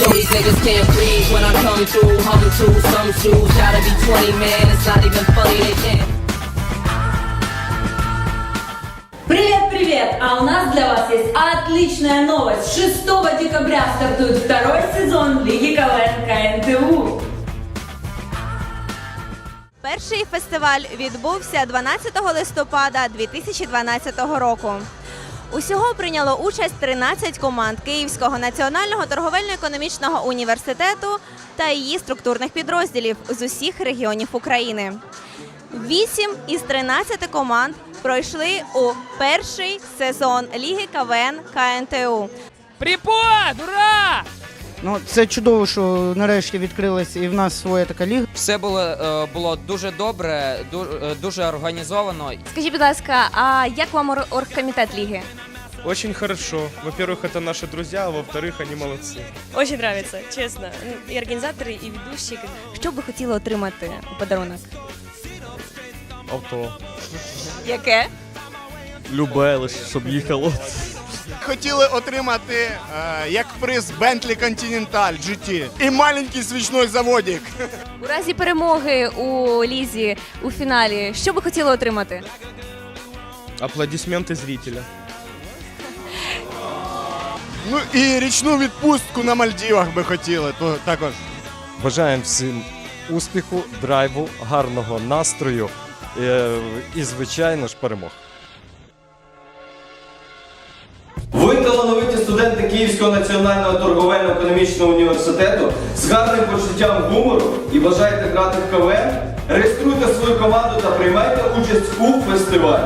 So these niggas can't breathe when I come through. Hum to some shoes, gotta be 20, man. It's not even funny, they can't. Привет-привет! А у нас для вас есть отличная новость. 6 декабря стартует второй сезон Лиги КВН КНТУ. Перший фестиваль відбувся 12 листопада 2012 року. Усього прийняло участь 13 команд Київського національного торговельно-економічного університету та її структурних підрозділів з усіх регіонів України. Вісім із 13 команд пройшли у перший сезон Ліги КВН КНТУ. Припод! Ура! Ну, це чудово, що нарешті відкрилась і в нас своя така ліга. Все було, е, було дуже добре, ду- е, дуже організовано. Скажіть, будь ласка, а як вам ор- оргкомітет ліги? Очень хорошо. Во-первых, это наши друзья, а во-вторых, они молодцы. Очень нравится, честно. Ну, И организаторы, и ведущие. Що б ви хотіли отримати у подарунок? Авто. Яке? Любе лише, щоб їхало. Хотіли отримати е, як приз Bentley Continental GT і маленький свічний заводик. У разі перемоги у лізі у фіналі, що би хотіли отримати? Аплодисменти зрителя. Ну і річну відпустку на Мальдівах би хотіли. То також. Бажаємо всім успіху, драйву, гарного настрою е, і, звичайно ж, перемог. Ви талановиті студенти Київського національного торговельно-економічного університету з гарним почуттям гумору і бажаєте грати в КВН? Реєструйте свою команду та приймайте участь у фестивалі.